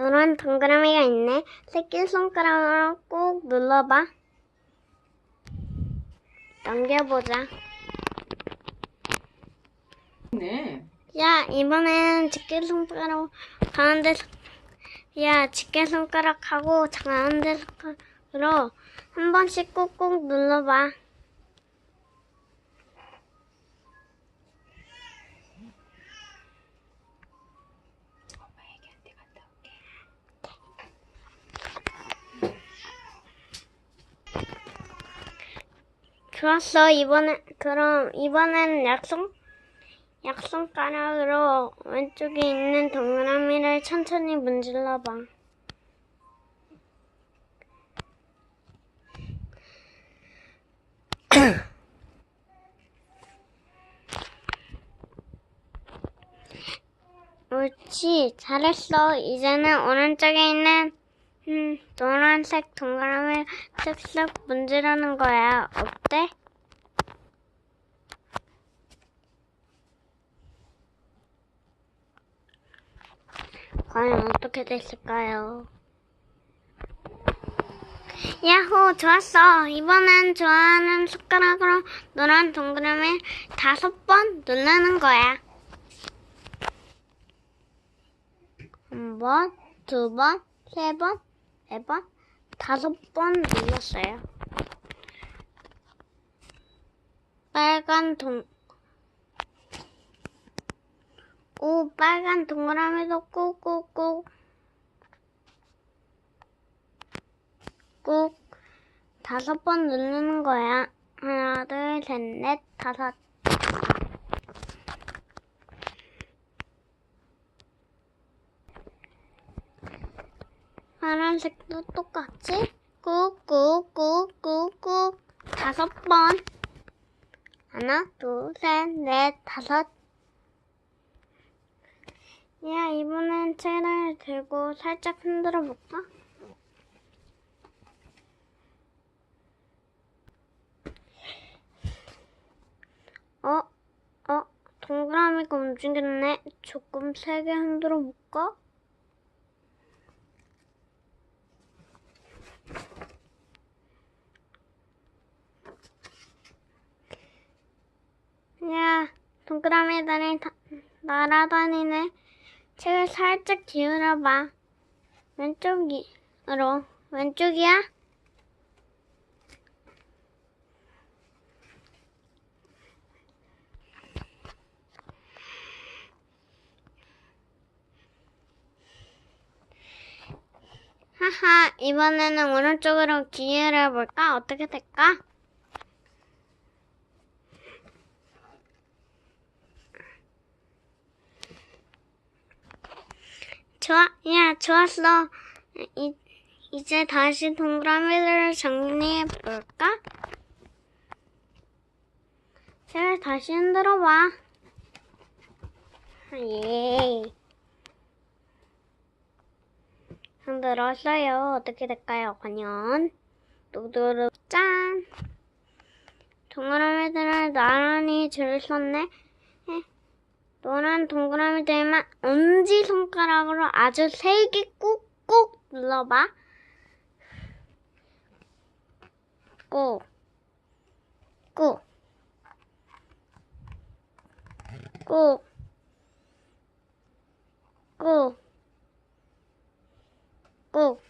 노란 동그라미가 있네. 새끼 손가락으로 꾹 눌러봐. 넘겨보자. 네. 야, 이번엔 집게 손가락 가운데, 손- 야, 집게 손가락하고 가운데 손가락으로 한 번씩 꾹꾹 눌러봐. 좋았어. 이번에, 그럼 이번엔 약손, 약손가락으로 왼쪽에 있는 동그라미를 천천히 문질러 봐. 옳지. 잘했어. 이제는 오른쪽에 있는 음, 노란색 동그라미 쓱쓱 문지르는 거야. 어때? 과연 어떻게 됐을까요? 야호, 좋았어. 이번엔 좋아하는 숟가락으로 노란 동그라미 다섯 번 누르는 거야. 한 번, 두 번, 세 번, 네 번, 다섯 번 눌렀어요. 빨간 동, 오, 빨간 동그라미도 꾹꾹꾹, 꾹, 다섯 번 누르는 거야. 하나, 둘, 셋, 넷, 다섯. 파란색도 똑같이? 꾹꾹꾹꾹꾹. 다섯 번 하나 둘 셋 넷 다섯 야 이번엔 채를 들고 살짝 흔들어 볼까? 어? 어? 동그라미가 움직였네 조금 세게 흔들어 볼까? 야, 동그라미 다니 다, 날아다니네. 책을 살짝 기울여봐. 왼쪽으로. 왼쪽이야? 하하, 이번에는 오른쪽으로 기울여 볼까? 어떻게 될까? 좋아, 야, 좋았어. 이, 이제 다시 동그라미들을 정리해 볼까? 잘 다시 흔들어 봐. 예. 흔들었어요. 어떻게 될까요? 과연. 누르르 짠. 동그라미들을 나란히 줄 썼네. 에. 노란 동그라미 들만 엄지 손가락으로 아주 세게 꾹꾹 눌러봐. 꾹, 꾹, 꾹, 꾹, 꾹.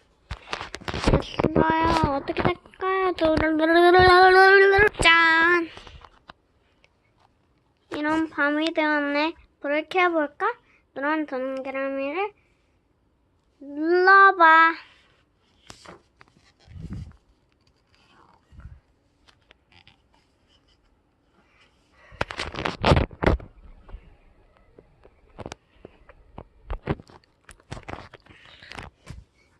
됐어요. 어떻게 될까요? 짠. 이런 밤이 되었네. 불을 켜볼까? 노란 동그라미를 눌러봐.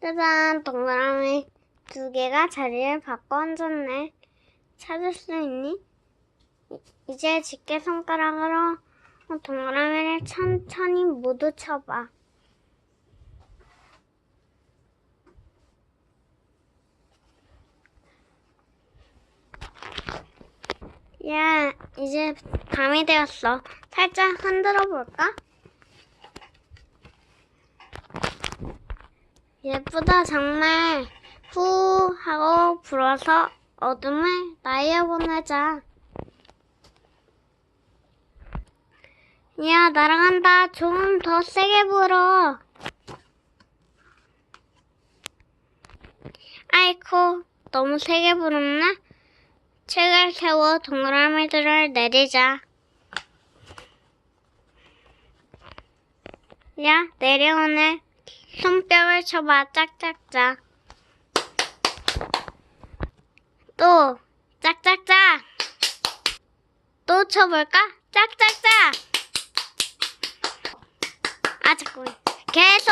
짜잔, 동그라미 두 개가 자리를 바꿔 앉았네. 찾을 수 있니? 이- 이제 집게 손가락으로 동그라미를 천천히 모두 쳐봐. 야, 이제 밤이 되었어. 살짝 흔들어 볼까? 예쁘다 정말 후 하고 불어서 어둠을 날려보내자 야 날아간다. 좀 더 세게 불어. 아이코 너무 세게 불었나? 책을 세워 동그라미들을 내리자. 야 내려오네. 손뼉을 쳐봐. 짝짝짝. 또 짝짝짝. 또 쳐볼까? 짝짝짝 아 자꾸 계속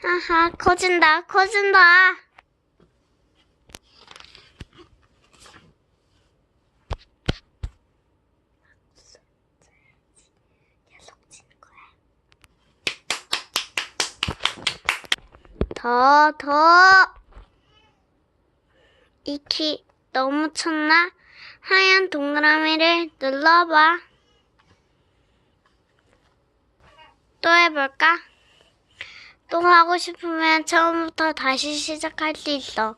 하하 커진다 커진다 계속 치는 거야. 더, 더. 이키 너무 쳤나? 하얀 동그라미를 눌러봐. 또 해볼까? 또 하고 싶으면 처음부터 다시 시작할 수 있어.